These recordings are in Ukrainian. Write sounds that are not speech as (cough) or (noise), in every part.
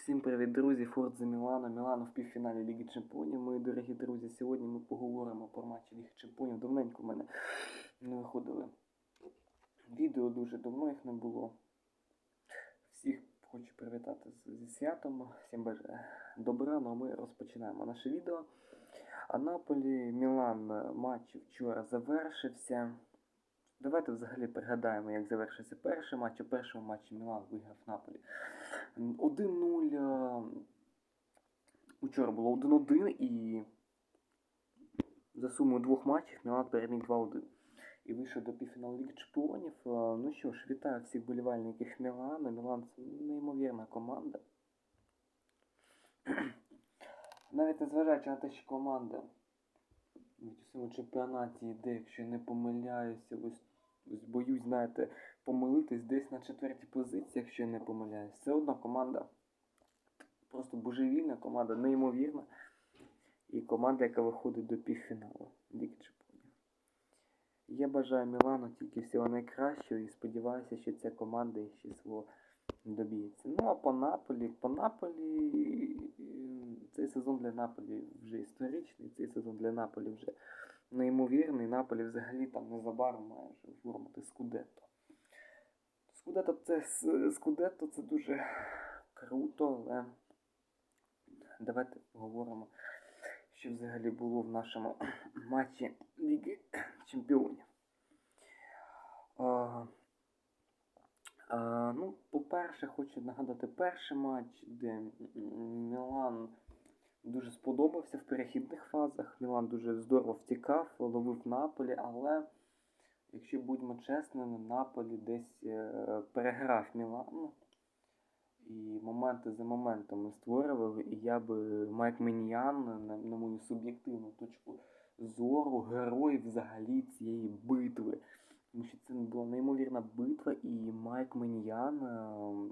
Всім привіт, друзі! Фордзе Мілано. Мілано в півфіналі Ліги Чемпіонів. Мої дорогі друзі, сьогодні ми поговоримо про матчі Ліги Чемпіонів. Давненько в мене не виходили відео, дуже давно їх не було. Всіх хочу привітати зі святом. Всім бажаю добра, ну а ми розпочинаємо наше відео. А Наполі Мілан е, матч вчора завершився. Давайте взагалі пригадаємо, як завершився перший матч. У першому матчі Мілан виграв Наполі 1-0. е, Учора було 1-1 і за сумою двох матчів Мілан переміг 2-1. І вийшов до півфіналу Ліги Чемпіонів. Е, Ну що ж, вітаю всіх болівальників Мілана. Мілан це неймовірна команда. (clears throat) Навіть незважаючи на те, що команда у цьому чемпіонаті йде, якщо не помиляюся, ось боюсь, знаєте, помилитись десь на четвертій позиції, якщо я не помиляюсь. Все одно команда просто божевільна, команда неймовірна. І команда, яка виходить до півфіналу Ліги Чемпіонів. Я бажаю Мілану тільки всього найкращого і сподіваюся, що ця команда ще свого доб'ється. Ну а по Наполі, по Наполі цей сезон для Наполі вже історичний, цей сезон для Наполі вже неймовірний. Наполі взагалі там незабаром має оформити Скудетто. Скудетто це Скудетто це дуже круто, але давайте поговоримо, що взагалі було в нашому матчі Ліги Чемпіонів. А, а, ну, по-перше, хочу нагадати перший матч, де Мілан дуже сподобався в перехідних фазах. Мілан дуже здорово втікав, ловив Наполі, але, якщо будьмо чесними, Наполі десь е, переграв Мілан. І моменти за моментами створював, і я би Майк Меніян, на, на мою суб'єктивну точку зору, герой взагалі цієї битви. Тому що це була неймовірна битва, і Майк Меніян е,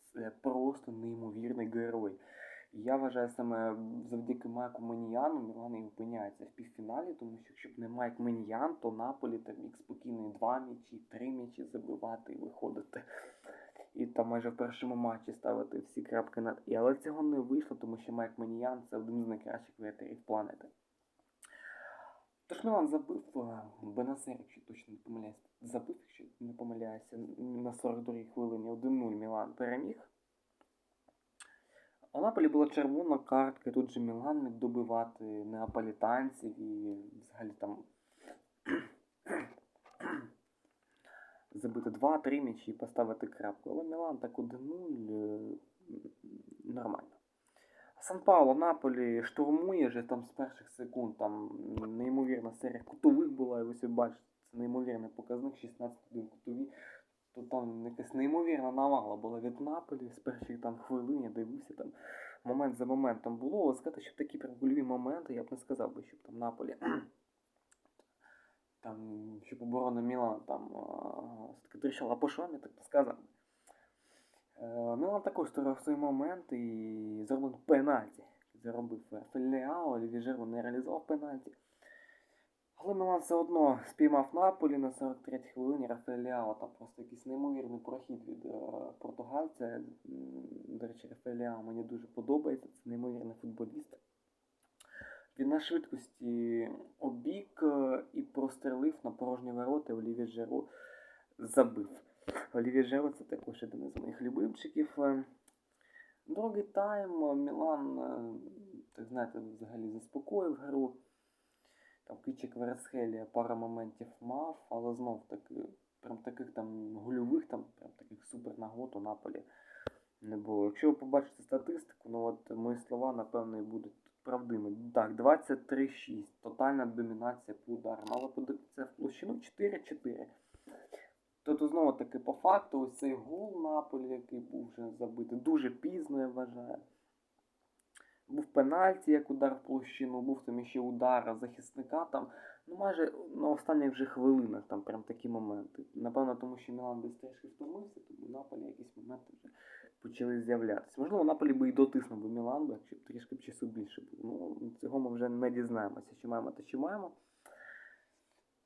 це просто неймовірний герой. Я вважаю саме завдяки Майку Меніяну Мілан і опиняється в півфіналі, тому що якщо б не Майк Меніян, то Наполі там міг спокійно і два м'ячі, три м'ячі забивати і виходити. І там майже в першому матчі ставити всі крапки над і. Але цього не вийшло, тому що Майк Маніян це один з найкращих ветерів планети. Тож Мілан забив е, Бенасер, якщо точно не помиляюся, забив, якщо не помиляюся, на 42-й хвилині 1-0 Мілан переміг. У Наполі була червона картка, і тут же Мілан міг добивати неаполітанців і взагалі там (clears throat) забити 2-3 м'ячі і поставити крапку. Але Мілан так 1-0 е, нормально. Сан Пауло Наполі штурмує вже там з перших секунд. Там неймовірна серія кутових була, і ви бачите, це неймовірний показник, 16-1 кутові. То там якась неймовірна навала була від Наполі з перших там хвилин, я дивився там момент за моментом було. Але сказати, що такі прям гольові моменти, я б не сказав би, щоб там Наполі. (clears throat) Там, щоб оборона Мілана там все-таки тріщала по швам, я так би сказав. Е, Мілан також створив свій момент і зробив пенальті. Заробив Феліао, Оліві Жиру не реалізував пенальті. Але Мілан все одно спіймав Наполі на 43-й хвилині Рафаеліао. Там просто якийсь неймовірний прохід від е, португальця. До речі, Рафаеліао мені дуже подобається. Це неймовірний футболіст. Він на швидкості обік е, і прострелив на порожні ворота Оліві Жиру забив. Оліві Жиру це також один із моїх любимчиків. Е, Другий тайм Мілан, так знаєте, взагалі заспокоїв гру. Там Кичик Вересхелія пара моментів мав, але знов таки, прям таких там гольових, там прям таких супер нагод у Наполі не було. Якщо ви побачите статистику, ну от мої слова, напевно, і будуть тут правдивими. Так, 23-6, тотальна домінація по ударам, але подивіться в площину 4-4. Тобто, знову таки, по факту, ось цей гол Наполі, який був вже забитий, дуже пізно, я вважаю. Був пенальті, як удар в площину, був там ще удар захисника там. Ну, майже на останніх вже хвилинах там прям такі моменти. Напевно, тому що Мілан десь трішки втомився, тому Наполі якісь моменти вже почали з'являтися. Можливо, Наполі би і дотиснув би Мілан, якщо б трішки б часу більше було. Ну, цього ми вже не дізнаємося, що маємо, то що маємо.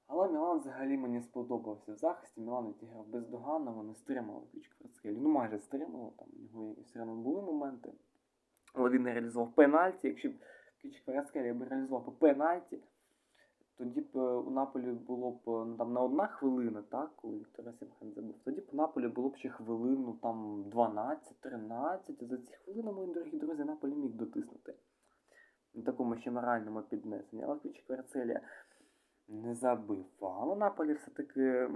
Але Мілан взагалі мені сподобався в захисті. Мілан відіграв бездоганно, вони стримали ключ Кварцхелі. Ну майже стримали, там у нього все одно були моменти. Але він не реалізував пенальті. Якщо б ключ Кварцхелі б реалізував пенальті, тоді б е, у Наполі було б е, ну, там на одна хвилина, так, коли Віктор Сімхен забив. Тоді б у Наполі було б ще хвилину там 12-13. За ці хвилини, мої дорогі друзі, Наполі міг дотиснути. На такому ще моральному піднесенні. Але ключ Кварцелія не забив. Але Наполі все-таки,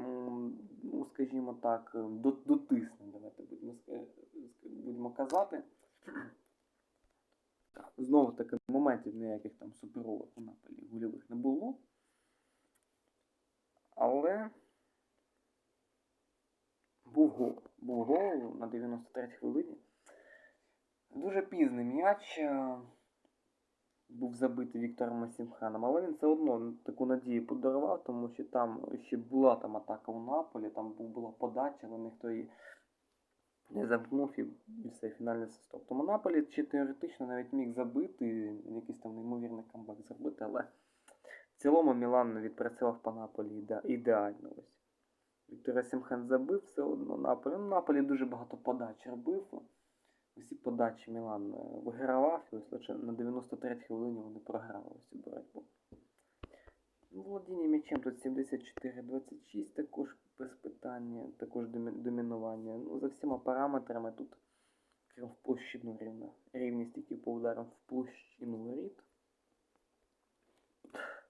ну, скажімо так, до- дотисне, давайте будемо, будемо казати. Знову таки моментів ніяких там суперових у Наполі гольових не було. Але був гол. Був гол на 93 хвилині. Дуже пізний м'яч е, був забитий Віктором Масімханом, але він все одно таку надію подарував, тому що там ще була там атака у Наполі, там була подача, але ніхто її не замкнув і, все, фінальний свисток. Тому Наполі ще теоретично навіть міг забити, якийсь там неймовірний камбек зробити, але в цілому Мілан відпрацював по Наполі іде- ідеально. Ось. Віктора Сімхен забив все одно Наполі. Ну, Наполі дуже багато подач робив. Усі подачі Мілан е, вигравав, і ось лише на 93 хвилині вони програли цю боротьбу. Володіння м'ячем тут 74-26, також без питання, також домінування. Ну, за всіма параметрами тут крім в площину рівна. Рівність тільки по ударам в площину воріт.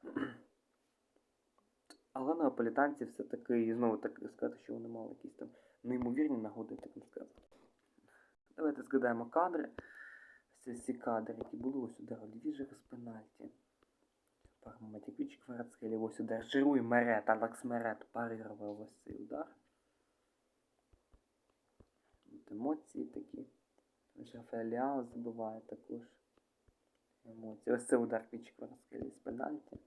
(clears throat) Але неаполітанці все-таки, знову так сказати, що вони мали якісь там неймовірні нагоди, так не сказати. Давайте згадаємо кадри. Ось ці кадри, які були ось удар Олівіжера з пенальті. Матіквіч Кварацхелі, ось удар Жируй Мерет, Алекс Мерет парирував ось цей удар. От емоції такі. Рафаель Ліао забиває також емоції. Ось це удар Квіч Кварацхелі з пенальті.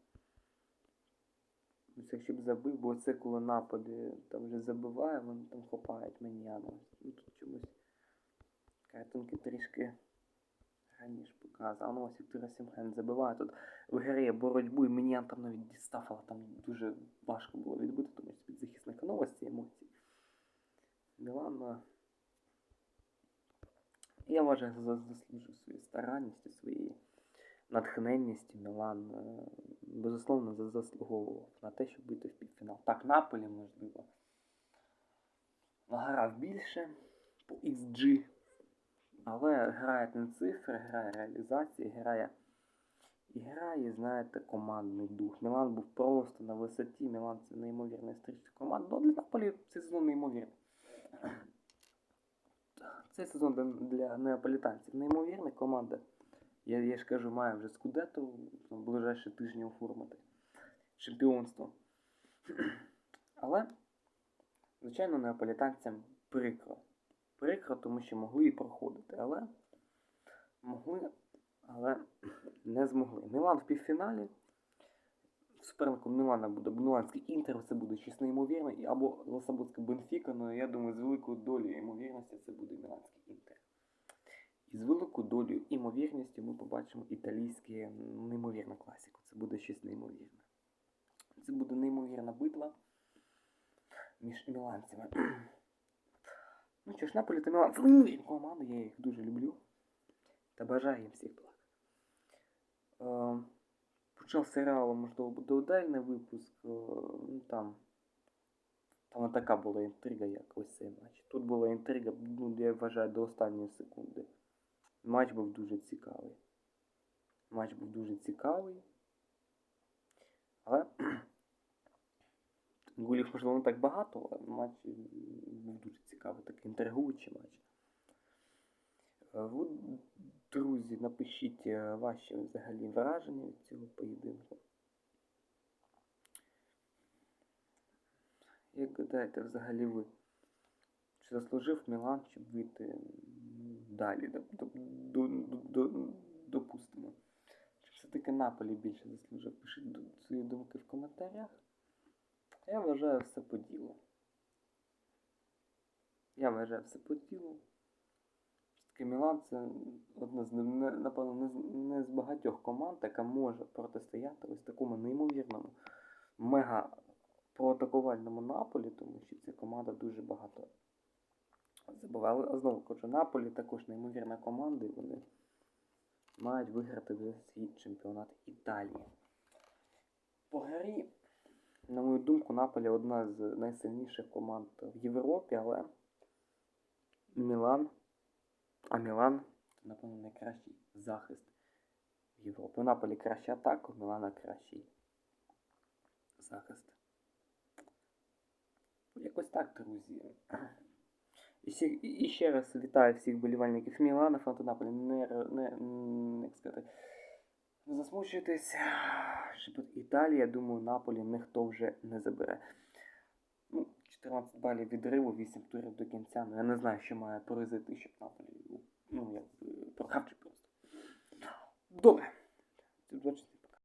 Ось якщо б забив, бо це коли напади там вже забиває, вони там хопають Меньяна. Ну тут чомусь картинки трішки раніше показав. Ну ось Віктора Сімхен забиває. Тут виграє боротьбу і Меньян там навіть дістав, але там дуже важко було відбити, тому що під захисника ну, ось ці емоції. Мілан. е, Я вважаю, за- заслужив свою старанністю, своєю натхненністю Мілан е, безусловно заслуговував на те, щоб вийти в півфінал. Так, Наполі, можливо, награв більше по XG, але грає не цифри, грає реалізації, грає і грає, знаєте, командний дух. Мілан був просто на висоті. Мілан це неймовірна стрічка команд. Ну, для Наполі цей сезон неймовірний. Цей сезон для неаполітанців неймовірна команда. Я, я ж кажу, має вже скудету в ближайші тижні оформити. Чемпіонство. (clears throat) Але, звичайно, неаполітанцям прикро. Прикро, тому що могли і проходити, але могли, але не змогли. Мілан в півфіналі. Суперником Мілана буде Міланський Інтер, це буде щось неймовірне, або Лосабутська Бенфіка, але я думаю, з великою долею ймовірності це буде Міланський Інтер. І з великою долею імовірністю ми побачимо італійське м, неймовірну класику. Це буде щось неймовірне. Це буде неймовірна битва між міланцями. Ну що ж, Наполі та Мілан це неймовірні я їх дуже люблю. Та бажаю їм всіх благ. Е, почав серіал, можливо, буде удальний випуск. е, Ну, там, там така була інтрига, як ось цей матч. Тут була інтрига, ну, я вважаю, до останньої секунди. Матч був дуже цікавий. Матч був дуже цікавий. Але голів, можливо, не так багато, але матч був дуже цікавий, такий інтригуючий матч. Е, друзі, напишіть е, ваші взагалі враження від цього поєдинку. Як гадаєте, взагалі ви? Чи заслужив Мілан, щоб вийти далі, доп- доп- до, до, до, допустимо? Чи все-таки Наполі більше заслужив? Пишіть свої думки в коментарях. Я вважаю все по ділу. Я вважаю все по ділу. Все-таки Мілан це одна з напевно не з, багатьох команд, яка може протистояти ось такому неймовірному, мега по атакувальному Наполі, тому що ця команда дуже багато забивала. А знову кажу, Наполі також неймовірна команда, і вони мають виграти вже свій чемпіонат Італії. По грі, на мою думку, Наполі одна з найсильніших команд в Європі, але Мілан. А Мілан напевно, найкращий захист в Європі. У Наполі краща атака, у Мілана кращий захист. Якось так, друзі. І, всі, і, ще раз вітаю всіх болівальників Мілана, Фронтонаполі. Не, р- не, як сказати, не засмучуйтесь. Шепот Італія, думаю, Наполі ніхто вже не забере. Ну, 14 балів відриву, 8 турів до кінця. Ну, я не знаю, що має произойти, щоб Наполі ну, як, прокапчив просто. Добре. Це 24